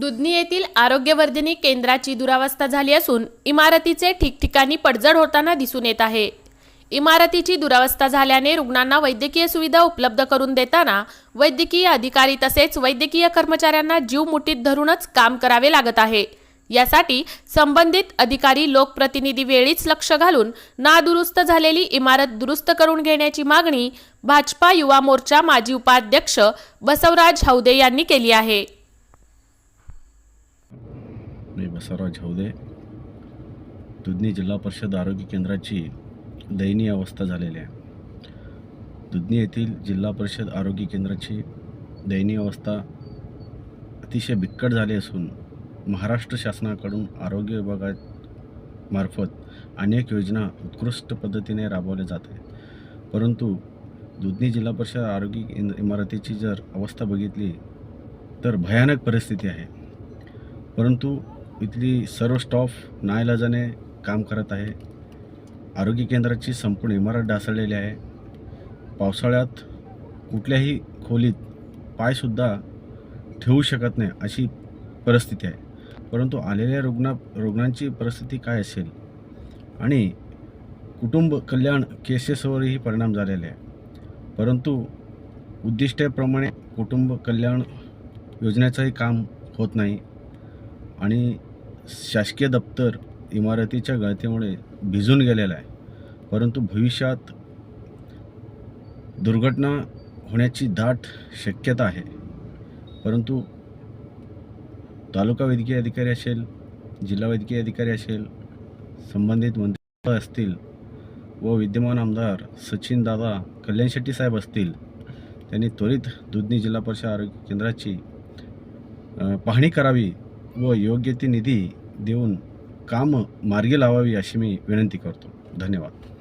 दुधनी येथील आरोग्यवर्धिनी केंद्राची दुरावस्था झाली असून इमारतीचे ठिकठिकाणी पडझड होताना दिसून येत आहे. इमारतीची दुरावस्था झाल्याने रुग्णांना वैद्यकीय सुविधा उपलब्ध करून देताना वैद्यकीय अधिकारी तसेच वैद्यकीय कर्मचाऱ्यांना जीव मुठीत धरूनच काम करावे लागत आहे. यासाठी संबंधित अधिकारी लोकप्रतिनिधी वेळीच लक्ष घालून नादुरुस्त झालेली इमारत दुरुस्त करून घेण्याची मागणी भाजपा युवा मोर्चा माजी उपाध्यक्ष बसवराज हौदे यांनी केली आहे मी बसवराज हौदे दुधनी जिल्हा परिषद आरोग्य केंद्राची दयनीय अवस्था झालेली आहे. दुधनी येथील जिल्हा परिषद आरोग्य केंद्राची दयनीय अवस्था अतिशय बिकट झाली असून महाराष्ट्र शासनाकडून आरोग्य विभागात मार्फत अनेक योजना उत्कृष्ट पद्धतीने राबवल्या जात आहेत. परंतु दुधनी जिल्हा परिषद आरोग्य केंद्र इमारतीची जर अवस्था बघितली तर भयानक परिस्थिती आहे. परंतु इथली सर्व स्टॉफ नाईलाजाने काम करत आहे. आरोग्य केंद्राची संपूर्ण इमारत ढासळलेली आहे. पावसाळ्यात कुठल्याही खोलीत पायसुद्धा ठेवू शकत नाही अशी परिस्थिती आहे. परंतु आलेल्या रुग्णा रुग्णांची परिस्थिती काय असेल? आणि कुटुंब कल्याण केसेसवरही परिणाम झालेले आहे. परंतु उद्दिष्टाप्रमाणे कुटुंब कल्याण योजनेचंही काम होत नाही. आणि शासकीय दप्तर इमारतीच्या गळतीमुळे भिजून गेलेलं आहे. परंतु भविष्यात दुर्घटना होण्याची दाट शक्यता आहे. परंतु तालुका वैद्यकीय अधिकारी असेल जिल्हा वैद्यकीय अधिकारी असेल संबंधित मंत्री असतील व विद्यमान आमदार सचिन दादा कल्याण शेट्टी साहेब असतील त्यांनी त्वरित दुधनी जिल्हा परिषद आरोग्य केंद्राची पाहणी करावी व योग्य ती निधी देऊन कामं मार्गी लावावी अशी मी विनंती करतो. धन्यवाद.